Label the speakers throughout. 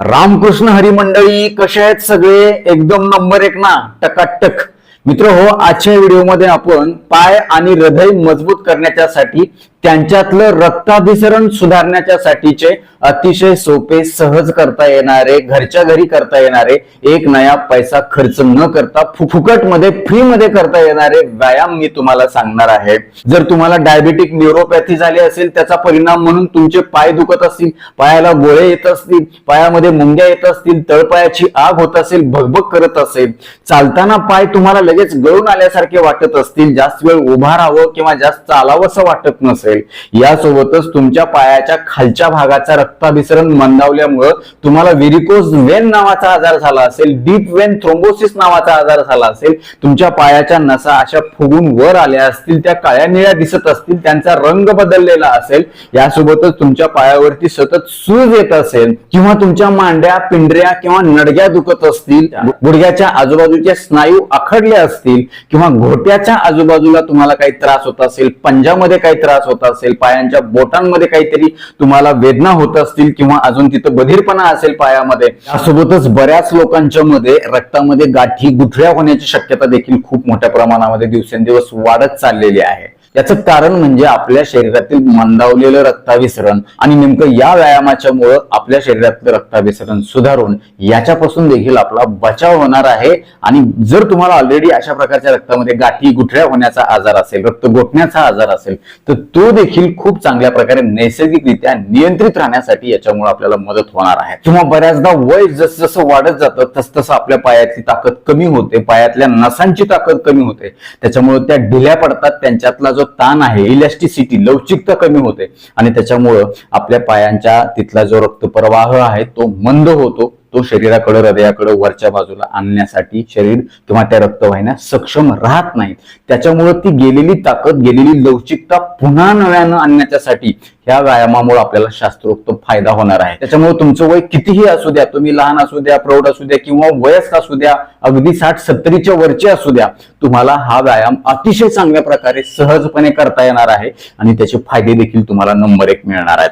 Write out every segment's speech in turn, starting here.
Speaker 1: रामकृष्ण हरी मंडळी कसे आहेत सगळे? एकदम नंबर एक ना टकाटक. मित्र हो आजच्या व्हिडिओमध्ये आपण पाय आणि हृदय मजबूत करण्याच्यासाठी त्यांच्यातलं रक्ताभिसरण सुधारण्याच्या साठीचे अतिशय सोपे सहज करता येणारे घरच्या घरी करता येणारे एक नया पैसा खर्च न करता फुकटमध्ये फ्री मध्ये करता येणारे व्यायाम मी तुम्हाला सांगणार आहे. जर तुम्हाला डायबिटिक न्यूरोपॅथी झाली असेल त्याचा परिणाम म्हणून तुमचे पाय दुखत असतील पायाला गोळे येत असतील पायामध्ये मुंग्या येत असतील तळपायाची आग होत असेल भगभग करत असेल चालताना पाय तुम्हाला लगेच गळून आल्यासारखे वाटत असतील जास्त वेळ उभा राहावं किंवा जास्त चालावंसं वाटत नसेल यासोबतच तुमच्या पायाच्या खालच्या भागाचा रक्ताभिसरण मंदावल्यामुळं तुम्हाला व्हेरिकोज वेन नावाचा आजार झाला असेल डीप वेन थ्रोम्बोसिस नावाचा आजार झाला असेल तुमच्या पायाच्या नसा अशा फुगून वर आल्या असतील त्या काळ्या निळ्या दिसत असतील त्यांचा रंग बदललेला असेल यासोबतच तुमच्या पायावरती सतत सूज येत असेल किंवा तुमच्या मांड्या पिंढऱ्या किंवा नडग्या दुखत असतील गुडघ्याच्या आजूबाजूचे स्नायू आखडले असतील किंवा घोट्याच्या आजूबाजूला तुम्हाला काही त्रास होत असेल पंजामध्ये काही त्रास होत असेल पायांच्या बोटांमध्ये काहीतरी तुम्हाला वेदना होत असतील किंवा अजून तिथं बधीरपणा असेल पायामध्ये त्यासोबतच बऱ्याच लोकांच्या मध्ये रक्तामध्ये गाठी गुठळ्या होण्याची शक्यता देखील खूप मोठ्या प्रमाणामध्ये दिवसेंदिवस वाढत चाललेली आहे. याचं कारण म्हणजे आपल्या शरीरातील मंदावलेलं रक्ताभिसरण आणि नेमकं या व्यायामाच्या मुळे आपल्या शरीरातलं रक्ताभिसरण सुधारून याच्यापासून देखील आपला बचाव होणार आहे. आणि जर तुम्हाला ऑलरेडी अशा प्रकारच्या रक्तामध्ये गाठी गुठळ्या होण्याचा आजार असेल रक्त गोठण्याचा आजार असेल तर तो देखील खूप चांगल्या प्रकारे नैसर्गिकरित्या नियंत्रित राहण्यासाठी याच्यामुळे आपल्याला मदत होणार आहे. किंवा बऱ्याचदा वय जसं जसं वाढत जातं तस तसं आपल्या पायातली ताकद कमी होते पायातल्या नसांची ताकद कमी होते. त्याच्यामुळे त्या ढिल्या पडतात त्यांच्यातला जो ताण आहे इलॅस्टिसिटी लवचिकता कमी होते. आणि त्याच्यामुळं आपल्या पायांच्या तिथला जो रक्तप्रवाह आहे तो मंद होतो. तो शरीराकडे हृदयाकडे वरच्या बाजूला आणण्यासाठी शरीर किंवा त्या रक्तवाहिन्या सक्षम राहत नाहीत. त्याच्यामुळे ती गेलेली ताकद गेलेली लवचिकता पुन्हा नव्यानं आणण्याच्यासाठी ह्या व्यायामामुळे आपल्याला शास्त्रोक्त फायदा होणार आहे. त्याच्यामुळे तुमचं वय कितीही असू द्या तुम्ही लहान असू द्या प्रौढ असू द्या किंवा वयस्क असू द्या अगदी साठ सत्तरीच्या वरचे असू द्या तुम्हाला हा व्यायाम अतिशय चांगल्या प्रकारे सहजपणे करता येणार आहे आणि त्याचे फायदे देखील तुम्हाला नंबर एक मिळणार आहेत.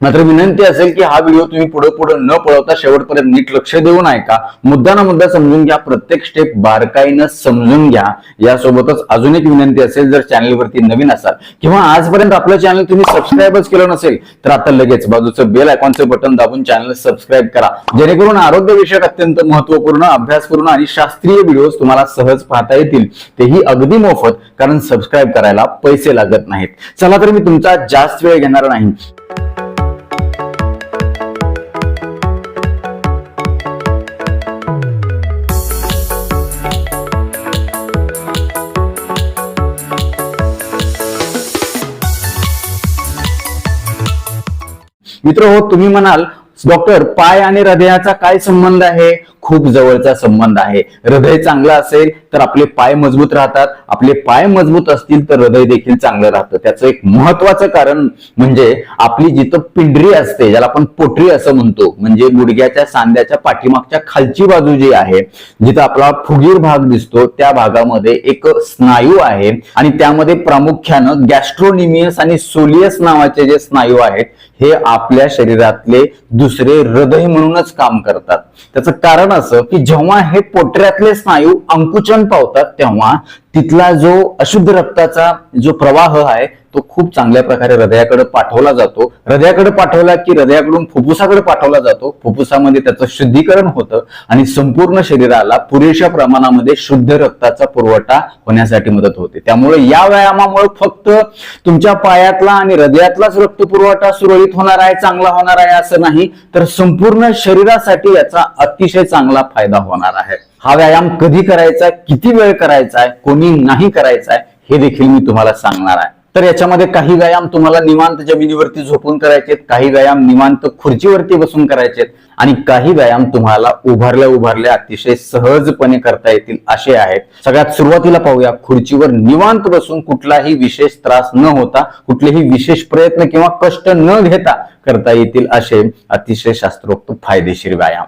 Speaker 1: मात्र विनंती असेल की हा व्हिडिओ तुम्ही पुढे पुढे न पळवता शेवटपर्यंत नीट लक्ष देऊन ऐका. मुद्दा ना मुद्दा समजून घ्या प्रत्येक स्टेप बारकाईनं समजून घ्या. यासोबतच अजून एक विनंती असेल जर चॅनलवरती नवीन असाल किंवा आजपर्यंत आपलं चॅनल तुम्ही सबस्क्राईबच केलं नसेल तर आता लगेच बाजूचं बेल आयकॉनचं बटन दाबून चॅनल सबस्क्राईब करा. जेणेकरून आरोग्य विषयक अत्यंत महत्त्वपूर्ण अभ्यासपूर्ण आणि शास्त्रीय व्हिडिओ तुम्हाला सहज पाहता येतील. तेही अगदी मोफत कारण सबस्क्राईब करायला पैसे लागत नाहीत. चला तर मी तुमचा जास्त वेळ घेणार नाही. मित्र हो तुम्ही म्हणाल डॉक्टर पाय आणि हृदयाचा काय संबंध आहे? खूप जवळचा संबंध आहे. हृदय चांगलं असेल तर आपले पाय मजबूत राहतात. आपले पाय मजबूत असतील तर हृदय देखील चांगलं राहतं. त्याचं एक महत्वाचं कारण म्हणजे आपली जिथं पिंढरी असते ज्याला आपण पोटरी असं म्हणतो म्हणजे गुडघ्याच्या सांध्याच्या पाठीमागच्या खालची बाजू जी आहे जिथं आपला फुगीर भाग दिसतो त्या भागामध्ये एक स्नायू आहे. आणि त्यामध्ये प्रामुख्यानं गॅस्ट्रोनिमियस आणि सोलियस नावाचे जे स्नायू आहेत हे आपल्या शरीरातले दुसरे हृदय म्हणूनच काम करतात. त्याचं कारण असं की जेव्हा हे पोटऱ्यातले स्नायू अंकुचन पावतात तेव्हा तिथला जो अशुद्ध रक्ताचा जो प्रवाह आहे तो खूप चांगल्या प्रकारे हृदयाकडे पाठवला जातो. हृदयाकडे पाठवला की हृदयाकडून फुफ्फुसाकडे पाठवला जातो. फुफ्फुसामध्ये त्याचं शुद्धीकरण होतं आणि संपूर्ण शरीराला पुरेशा प्रमाणामध्ये शुद्ध रक्ताचा पुरवठा होण्यासाठी मदत होते. त्यामुळे या व्यायामामुळे फक्त तुमच्या पायातला आणि हृदयातलाच रक्त पुरवठा सुरळीत होणार आहे चांगला होणार आहे असं नाही तर संपूर्ण शरीरासाठी याचा अतिशय चांगला फायदा होणार आहे. हा व्यायाम कधी करायचा किती वेळ करायचा आहे कोणी नाही करायचा आहे हे देखील मी तुम्हाला सांगणार आहे. तर याच्यामध्ये काही व्यायाम तुम्हाला निवांत जमिनीवरती झोपून करायचे काही व्यायाम निवांत खुर्चीवरती बसून करायचे आणि काही व्यायाम तुम्हाला उभारल्या उभारल्या अतिशय सहजपणे करता येतील असे आहेत. सगळ्यात सुरुवातीला पाहूया खुर्चीवर निवांत बसून कुठलाही विशेष त्रास न होता कुठलेही विशेष प्रयत्न किंवा कष्ट न घेता करता येतील असे अतिशय शास्त्रोक्त फायदेशीर व्यायाम.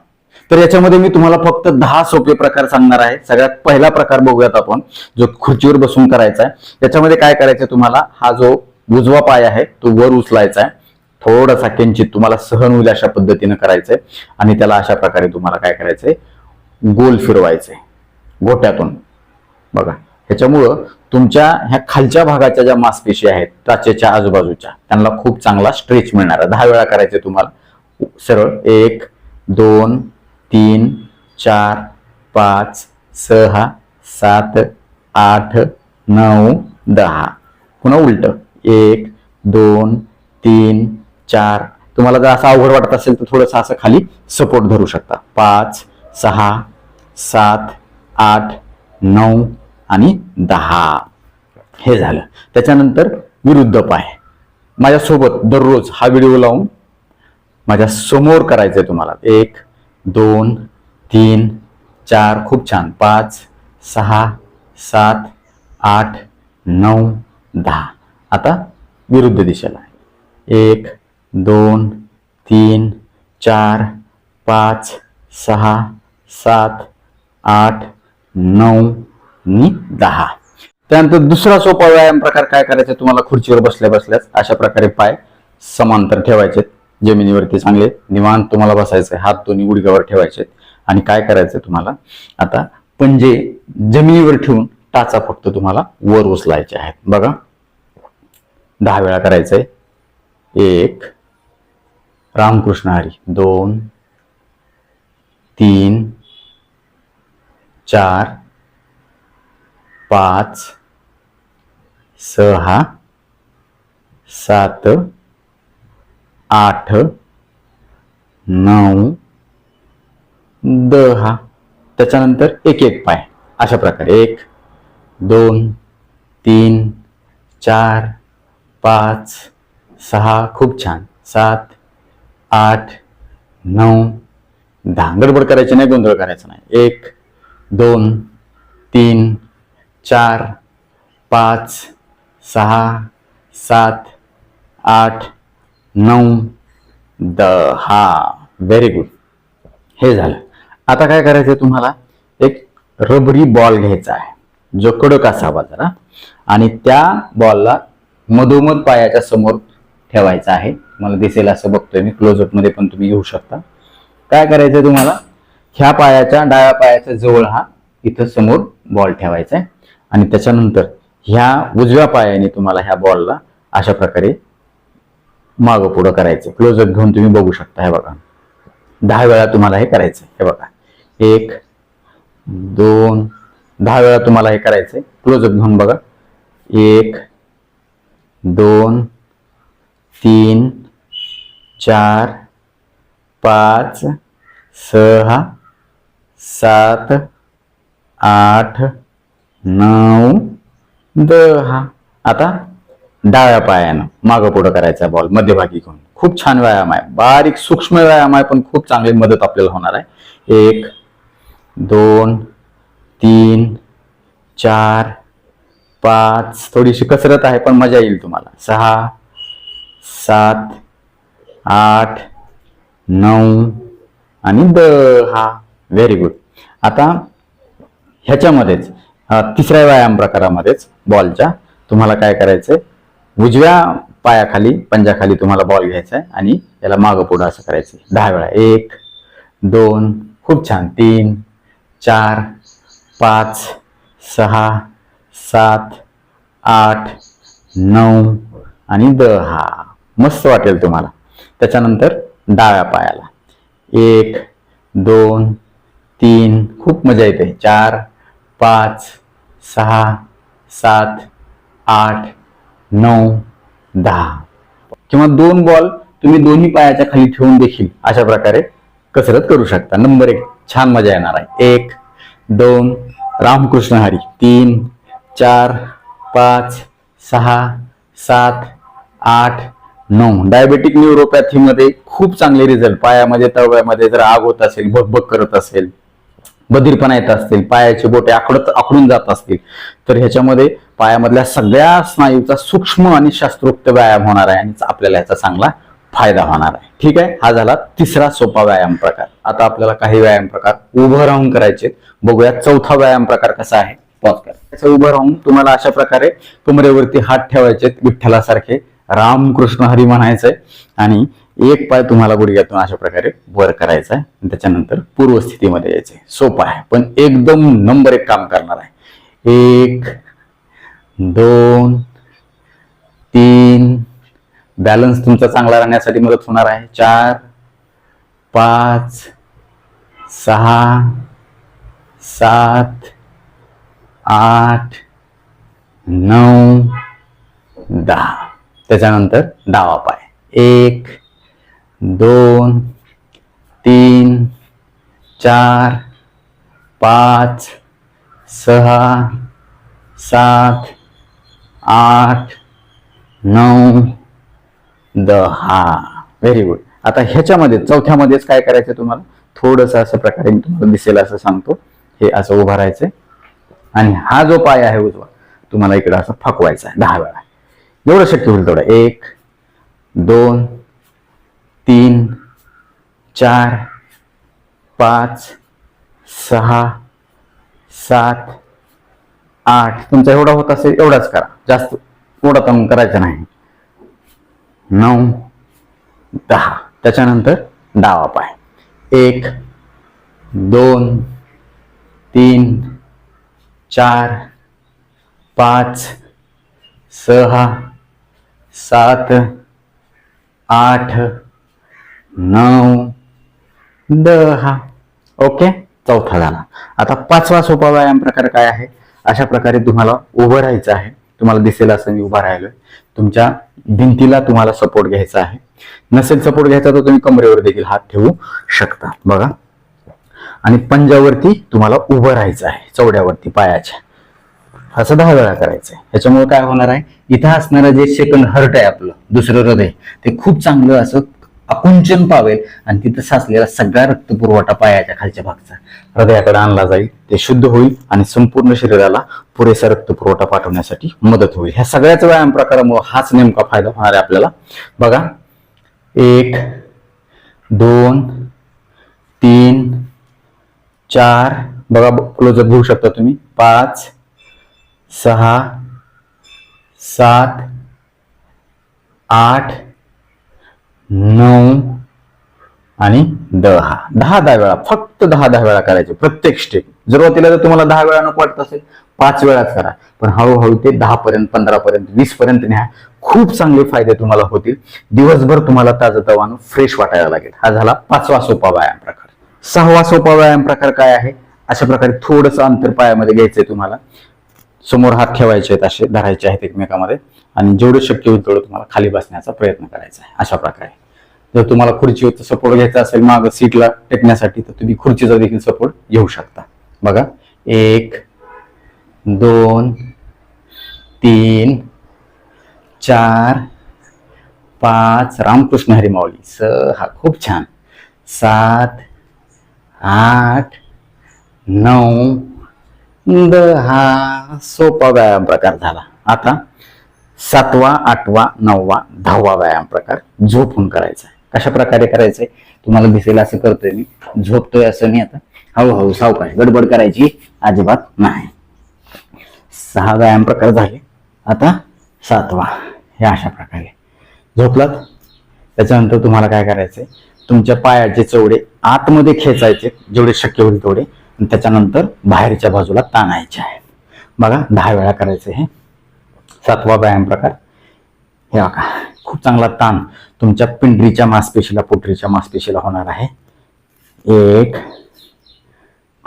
Speaker 1: तर याच्यामध्ये मी तुम्हाला फक्त दहा सोपे प्रकार सांगणार आहे. सगळ्यात पहिला प्रकार बघूयात आपण जो खुर्चीवर बसून करायचा आहे. त्याच्यामध्ये काय करायचं तुम्हाला? हा जो उजवा पाय आहे तो वर उचलायचा आहे. थोडासा किंचित तुम्हाला सहन होईल अशा पद्धतीनं करायचंय. आणि त्याला अशा प्रकारे तुम्हाला काय करायचंय? गोल फिरवायचंय. गोट्यातून. बघा. ह्याच्यामुळं तुमच्या ह्या खालच्या भागाच्या ज्या मासपेशी आहेत त्वचेच्या आजूबाजूच्या त्यांना खूप चांगला स्ट्रेच मिळणार आहे. दहा वेळा करायचे तुम्हाला. सरळ. एक दोन तीन चार पाच सहा सात आठ नऊ दहा. पुन्हा उलट. एक दोन तीन चार. तुम्हाला जर असं अवघड वाटत असेल तर थोडंसं असं खाली सपोर्ट धरू शकता. पाच सहा सात आठ नऊ आणि दहा. हे झालं. त्याच्यानंतर विरुद्ध पाय. माझ्यासोबत दररोज हा व्हिडिओ लावून माझ्यासमोर करायचं आहे तुम्हाला. एक दोन तीन चार खूप छान. पाच सहा सात आठ नऊ दहा. आता विरुद्ध दिशेला एक दोन तीन चार पाच सहा सात आठ नऊ आणि दहा. त्यानंतर दुसरा सोपा व्यायाम प्रकार काय करायचा? तुम्हाला खुर्चीवर बसल्या बसल्याच अशा प्रकारे पाय समांतर ठेवायचे जमिनीवरती चांगले निवांत तुम्हाला बसायचे हात दोन्ही गुडघ्यावर ठेवायचे आणि काय करायचं तुम्हाला? आता पंजे जमिनीवर ठेवून टाचा फक्त तुम्हाला वर उचलायचे आहेत. बघा. दहा वेळा करायचंय. एक. रामकृष्ण हरी. दोन. तीन. चार. पाच. सहा. सात. आठ नऊ दहा. त्याच्यानंतर एक एक पाय. अशा प्रकारे. एक दोन तीन चार पाच सहा. खूप छान. सात आठ नऊ. दहा. गडबड करायची नाही गोंधळ करायचा नाही. एक दोन तीन चार पाच सहा सात आठ नऊ दहा व्हेरी गुड हे झालं. आता काय करायचं तुम्हाला? एक रबरी बॉल घ्यायचा आहे जो कडक असावा जरा. आणि त्या बॉलला मधोमध पायाच्या समोर ठेवायचा आहे. मला दिसेल असं बघतोय मी. क्लोजअपमध्ये पण तुम्ही घेऊ शकता. काय करायचं तुम्हाला? ह्या पायाच्या डाव्या पायाच्या जवळ हा इथं समोर बॉल ठेवायचा आहे. आणि त्याच्यानंतर ह्या उजव्या पायाने तुम्हाला ह्या बॉलला अशा प्रकारे मागं पुढं करायचं. क्लोजअप घेऊन तुम्ही बघू शकता हे बघा. दहा वेळा तुम्हाला हे करायचं हे बघा. एक दोन दहा वेळा तुम्हाला हे करायचंय क्लोजअप घेऊन बघा. एक दोन तीन चार पाच सहा सात आठ नऊ दहा. आता डाव्या पायानं मागं पुढं करायचा बॉल मध्यभागी घेऊन. खूप छान व्यायाम आहे. बारीक सूक्ष्म व्यायाम आहे पण खूप चांगली मदत आपल्याला होणार आहे. एक दोन तीन चार पाच. थोडीशी कसरत आहे पण मजा येईल तुम्हाला. सहा सात आठ नऊ आणि दहा. व्हेरी गुड आता ह्याच्यामध्येच तिसऱ्या व्यायाम प्रकारामध्येच बॉलच्या तुम्हाला काय करायचंय? उजव्या पायाखाली पंजाखाली तुम्हाला बॉल घ्यायचा आहे आणि याला मागं पुढं असं करायचं दहा वेळा. एक दोन खूप छान. तीन चार पाच सहा सात आठ नऊ आणि दहा. मस्त वाटेल तुम्हाला. त्याच्यानंतर डाव्या पायाला. एक दोन तीन खूप मजा येते. चार पाच सहा सात आठ नऊ दहा. किंवा दोन बॉल तुम्ही दोन्ही पायाच्या खाली ठेवून देखील अशा प्रकारे कसरत करू शकता. नंबर एक छान मजा येणार आहे. एक दोन रामकृष्ण हरी. तीन चार पाच सहा सात आठ नऊ. डायबेटिक न्यूरोपॅथीमध्ये खूप चांगले रिझल्ट पायामध्ये तळव्यामध्ये जर आग होत असेल भगभग करत असेल बधीरपणा येत असतील पायाचे बोटे आकडत आकडून जात असतील तर ह्याच्यामध्ये पायामधल्या सगळ्या स्नायूचा सूक्ष्म आणि शास्त्रोक्त व्यायाम होणार आहे आणि आपल्याला याचा चांगला फायदा होणार आहे. ठीक आहे? हा झाला तिसरा सोपा व्यायाम प्रकार. आता आपल्याला काही व्यायाम प्रकार उभं राहून करायचे बघूया चौथा व्यायाम प्रकार कसा आहे. पॉज करा. उभं राहून तुम्हाला अशा प्रकारे कमरेवरती हात ठेवायचे विठ्ठलासारखे रामकृष्ण हरी म्हणायचंय. आणि एक पाय तुम्हाला गुडघ्यातून अशा प्रकारे वर करायचा आहे आणि त्याच्यानंतर पूर्वस्थितीमध्ये आहे. सोपं आहे. पण एकदम नंबर एक काम करणार आहे. एक दोन तीन. बॅलन्स तुमचा चांगला राहण्यासाठी मदत होणार आहे. चार पाच सहा सात आठ नऊ दहा. त्याच्यानंतर डावा पाय. एक दोन तीन चार पाच सहा सात आठ नऊ दहा. व्हेरी गुड आता ह्याच्यामध्ये चौथ्यामध्येच काय करायचं तुम्हाला? थोडस असं प्रकारे मी तुम्हाला दिसेल असं सांगतो. हे असं उभं राहायचंय. आणि हा जो पाय आहे उजवा तुम्हाला इकडं असं फकवायचा आहे दहा वेळा. जेवढं शक्य होईल तेवढं. एक दोन तीन चार पाच सहा सात आठ. तुमचा एवढा होत असेल एवढाच करा. जास्त एवढा तर करायचा नाही. नऊ दहा. त्याच्यानंतर डावा पाय. एक दोन तीन चार पाच सहा सात आठ नऊ दहा. ओके? चौथा झाला. आता पाचवा सोपा व्यायाम प्रकार काय आहे? अशा प्रकारे तुम्हाला उभं राहायचं आहे. तुम्हाला दिसेल असं मी उभा राहिलोय. तुमच्या भिंतीला तुम्हाला सपोर्ट घ्यायचा आहे. नसेल सपोर्ट घ्यायचा तर तुम्ही कमरेवर देखील हात ठेवू शकता. बघा. आणि पंजावरती तुम्हाला उभं राहायचं आहे. चौड्यावरती पायाच्या. असं दहा वेळा करायचंय. ह्याच्यामुळे काय होणार आहे? इथं असणारं जे सेकंड हर्ट आहे आपलं दुसरं हृदय ते खूप चांगलं असं आकुंचन पावेल आणि तिथं साचलेला सगळा रक्तपुरवठा पायाच्या खालच्या भागचा. हृदयाकडे आणला जाईल ते शुद्ध होईल आणि संपूर्ण शरीराला पुरेसा रक्तपुरवठा पाठवण्यासाठी मदत होईल. ह्या सगळ्याच व्यायाम प्रकारामुळे हाच नेमका फायदा होणार आहे आपल्याला. बघा एक दोन तीन चार बघा क्लोजअप घेऊ शकता तुम्ही. पाच सहा सात आठ नऊ आणि दहा. दहा दहा वेळा फक्त दहा दहा वेळा करायचे प्रत्येक स्टेप सुरुवातीला जर तुम्हाला दहा वेळा नको वाटत असेल पाच वेळाच करा. पण हळूहळू ते दहा पर्यंत पंधरा पर्यंत वीस पर्यंत न्या. खूप चांगले फायदे तुम्हाला होतील. दिवसभर तुम्हाला ताजं तवानं फ्रेश वाटायला लागेल. हा झाला पाचवा सोपा व्यायाम प्रकार. सहावा सोपा व्यायाम प्रकार काय आहे? अशा प्रकारे थोडस अंतर पायामध्ये घ्यायचंय तुम्हाला. समोर हात ठेवायचे आहेत असे धरायचे आहेत एकमेकामध्ये. आणि जेवढं शक्य होईल तेवढं तुम्हाला खाली बसण्याचा प्रयत्न करायचा आहे. अशा प्रकारे. जर तुम्हाला खुर्चीवरचा सपोर्ट घ्यायचा असेल माग सीटला टेकण्यासाठी तर तुम्ही खुर्चीचा देखील सपोर्ट घेऊ शकता. बघा एक दोन तीन चार पाच रामकृष्ण हरिमावली. स हा खूप छान. सात आठ नऊ दहा सोपा व्यायाम प्रकार झाला. आता सातवा आठवा नववा दहावा व्यायाम प्रकार झोपून करायचा आहे. कशा प्रकारे करायचंय तुम्हाला दिसेल असं करतोय मी. झोपतोय असं मी आता. हळूहळू सावकाश गडबड करायची अजिबात नाही. सहा व्यायाम प्रकार झाले. आता सातवा. हे अशा प्रकारे. झोपलात? त्याच्यानंतर तुम्हाला काय करायचंय? तुमच्या पायाचे चवडे आतमध्ये खेचायचे जेवढे शक्य होईल तेवढे. आणि त्याच्यानंतर बाहेरच्या बाजूला ताणायचे आहे. बघा दहा वेळा करायचं हे. सातवा व्यायाम प्रकार. हे बघा खूप चांगला ताण तुमच्या पिंडरीच्या मासपेशीला पोटरीच्या मासपेशीला होणार आहे. एक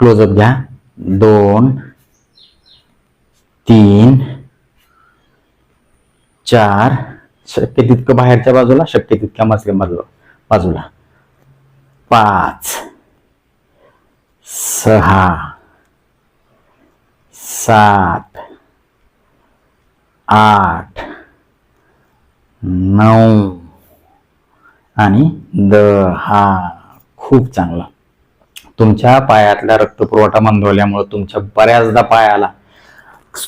Speaker 1: क्लोजअप घ्या. दोन तीन चार. शक्य तितकं बाहेरच्या बाजूला शक्य तितक्या मजल्या मधलं बाजूला. पाच सहा सात आठ नऊ. आणि दहा खूप चांगला. तुमच्या पायातला रक्तपुरवठा मंदवल्यामुळे तुमच्या बऱ्याचदा पायाला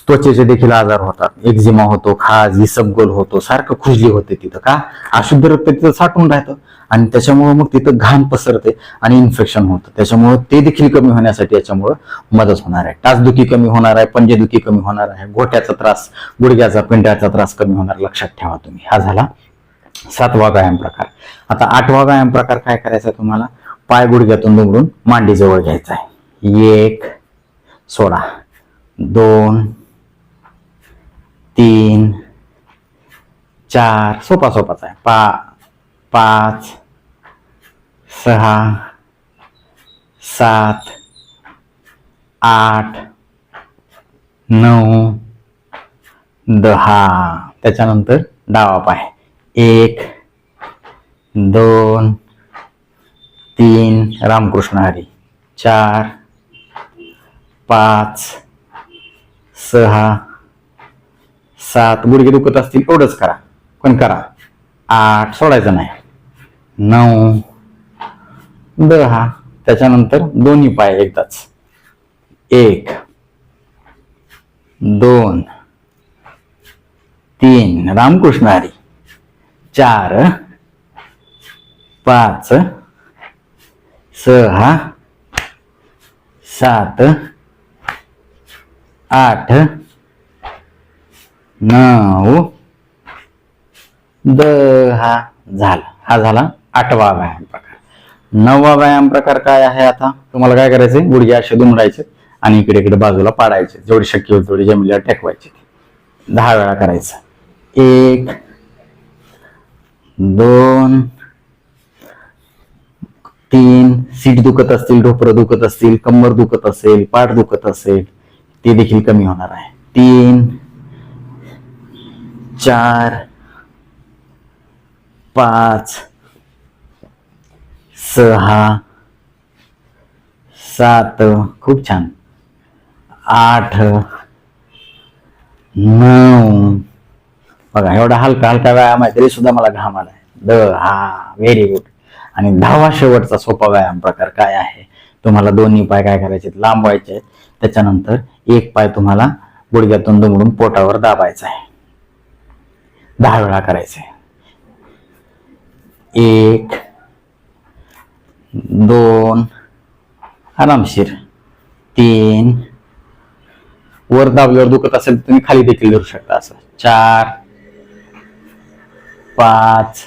Speaker 1: त्वचेचे देखील आजार होतात. एक्झिमा होतो खाज इसबगोल होतो सारखं खुजली होते तिथं का? अशुद्ध रक्त तिथं साठून राहतं. आणि त्याच्यामुळं मग तिथं घाण पसरते आणि इन्फेक्शन होतं. त्याच्यामुळं ते देखील कमी होण्यासाठी याच्यामुळं मदत होणार आहे. टाचदुखी कमी होणार आहे पंजेदुखी कमी होणार आहे गोट्याचा त्रास गुडघ्याचा पिंड्याचा त्रास कमी होणार लक्षात ठेवा तुम्ही. हा झाला सातवा व्यायाम प्रकार. आता आठवा व्यायाम प्रकार काय करायचा तुम्हाला? पाय गुडघ्यातून दुमडून मांडीजवळ घ्यायचा आहे. एक सोडा दोन तीन चार सोपा सोपाच आहे. पा पाच सहा सात आठ नऊ दहा. त्याच्यानंतर डावा पाय एक दोन तीन. रामकृष्ण हरी. चार पाच सहा सात गुडघे दुखत असतील एवढंच करा. पण करा. आठ सोडायचं नाही. नऊ. दहा त्याच्यानंतर दोन्ही पाय एकदाच. एक. दोन. तीन. रामकृष्ण हरी. चार. पाच. सहा. सात. आठ नऊ दहा. झाला. हा झाला आठवा व्यायाम प्रकार. नववा व्यायाम प्रकार काय आहे आता? तुम्हाला काय करायचंय? गुडघे असे दुमडायचे आणि इकडे इकडे बाजूला पाडायचे. जेवढी शक्य होईल तेवढी जमिनीला टेकवायचे दहा वेळा करायचं. एक दोन तीन. सीट दुखत असतील ढोपरं दुखत असतील कंबर दुखत असेल पाठ दुखत असेल ते देखील कमी होणार आहे तीन चार पाच सहा सात खूप छान। आठ नऊ बघा एवढा हलका हलका व्यायाम आहे तरी सुद्धा मला घाम आलाय द हा व्हेरी गुड आणि दहावा शेवटचा सोपा व्यायाम प्रकार काय आहे? तुम्हाला दोन्ही उपाय काय करायचे लांबवायचे आहेत. त्याच्यानंतर एक पाय तुम्हाला गुडघ्यातून दुमडून पोटावर दाबायचा आहे. दहा वेळा करायचे. एक दोन आरामशीर तीन वर दाबल्यावर दुखत असेल तर तुम्ही खाली देखील धरू शकता असं. चार पाच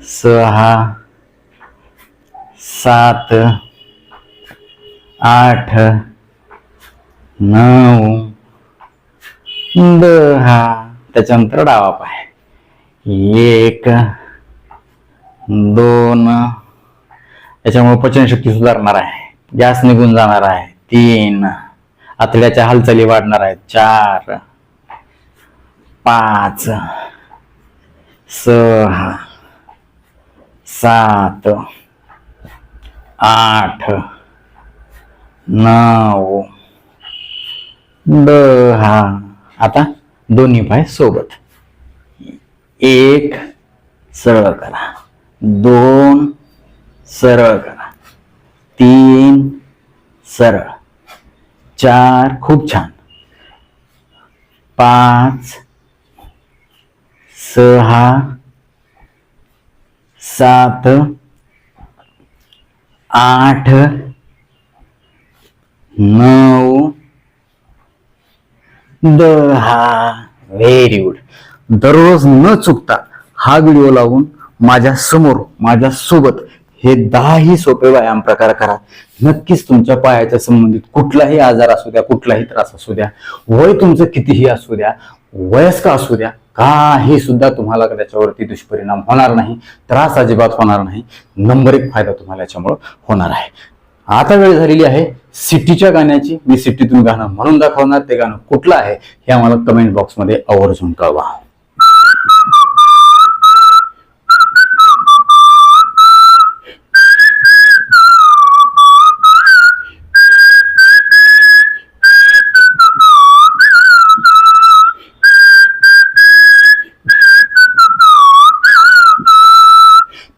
Speaker 1: सहा सात आठ नऊ दहा त्याच्यानंतर डावा पाय. एक दोन. त्याच्यामुळे पचनशक्ती सुधारणार आहे. गॅस निघून जाणार आहे. तीन. आतल्याच्या हालचाली वाढणार आहेत. चार. पाच. सहा. सात. आठ. नऊ. हा. आता दोन्ही पाय सोबत. एक सरळ करा. दोन सरळ करा. तीन सरळ. चार खूप छान. पाच सहा सात आठ नऊ हा व्हेरी गुड दररोज न चुकता हा व्हिडिओ लावून माझ्यासमोर माझ्या सोबत हे दहाही सोपे व्यायाम प्रकार करा. नक्कीच तुमच्या पायाच्या संबंधित कुठलाही आजार असू द्या कुठलाही त्रास असू द्या वय तुमचं कितीही असू द्या वयस्क असू द्या काही सुद्धा तुम्हाला त्याच्यावरती दुष्परिणाम होणार नाही त्रास अजिबात होणार नाही. नंबर एक फायदा तुम्हाला याच्यामुळं होणार आहे. आता वेळ झालेली आहे सिटीच्या गाण्याची. मी सिटीतून गाणं म्हणून दाखवणार. ते गाणं कुठलं आहे हे आम्हाला कमेंट बॉक्समध्ये आवर्जून कळवा.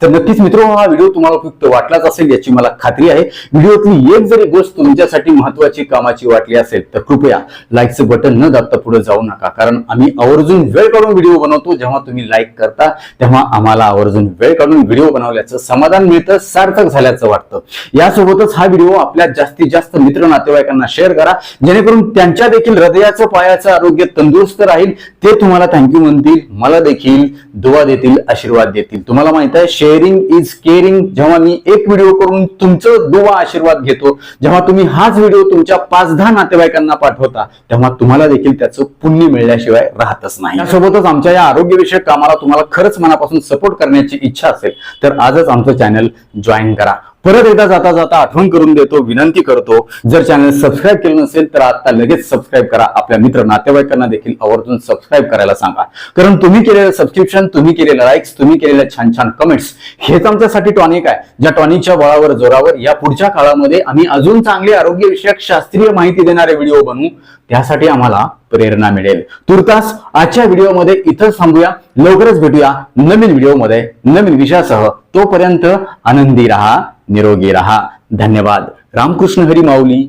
Speaker 1: तर नक्कीच मित्र हा व्हिडिओ तुम्हाला उपयुक्त वाटलाच असेल याची मला खात्री आहे. व्हिडिओतली एक जरी गोष्ट तुमच्यासाठी महत्वाची कामाची वाटली असेल तर कृपया लाईकचं बटन न दाबता पुढे जाऊ नका. कारण आम्ही आवर्जून वेळ काढून व्हिडिओ बनवतो. जेव्हा तुम्ही लाईक करता तेव्हा आम्हाला आवर्जून वेळ काढून व्हिडिओ बनवल्याचं समाधान मिळतं सार्थक झाल्याचं वाटतं. यासोबतच हा व्हिडिओ आपल्या जास्तीत जास्त मित्र नातेवाईकांना शेअर करा. जेणेकरून त्यांच्या देखील हृदयाचं पायाचं आरोग्य तंदुरुस्त राहील. ते तुम्हाला थँक्यू म्हणतील मला देखील दुवा देतील आशीर्वाद देतील. तुम्हाला माहीत आहे शेअरिंग इज केअरिंग जेव्हा मी एक व्हिडिओ करून तुमचं दुवा आशीर्वाद घेतो जेव्हा तुम्ही हाच व्हिडिओ तुमच्या पाच दहा नातेवाईकांना पाठवता तेव्हा तुम्हाला देखील त्याचं पुण्य मिळण्याशिवाय राहतच नाही. त्यासोबतच आमच्या या आरोग्यविषयक कामाला तुम्हाला खरंच मनापासून सपोर्ट करण्याची इच्छा असेल तर आजच आमचं चॅनल जॉईन करा. परत एकदा जाता जाता आठवण करून देतो विनंती करतो. जर चॅनल सबस्क्राईब केलं नसेल तर आता लगेच सबस्क्राईब करा. आपल्या मित्र नातेवाईकांना देखील आवर्जून सबस्क्राईब करायला सांगा. कारण तुम्ही केलेलं सबस्क्रिप्शन तुम्ही केलेलं लाईक्स तुम्ही केलेल्या छान छान कमेंट्स हेच आमच्यासाठी टॉनिक आहे. ज्या टॉनिकच्या बळावर जोरावर या पुढच्या काळामध्ये आम्ही अजून चांगले आरोग्यविषयक शास्त्रीय माहिती देणारे व्हिडिओ बनवू. त्यासाठी आम्हाला प्रेरणा मिळेल. तुर्तास आजच्या व्हिडिओमध्ये इथंच थांबूया. लवकरच भेटूया नवीन व्हिडिओमध्ये. नवीन विषयासह तोपर्यंत आनंदी रहा निरोगी रहा. धन्यवाद. रामकृष्ण हरी माऊली.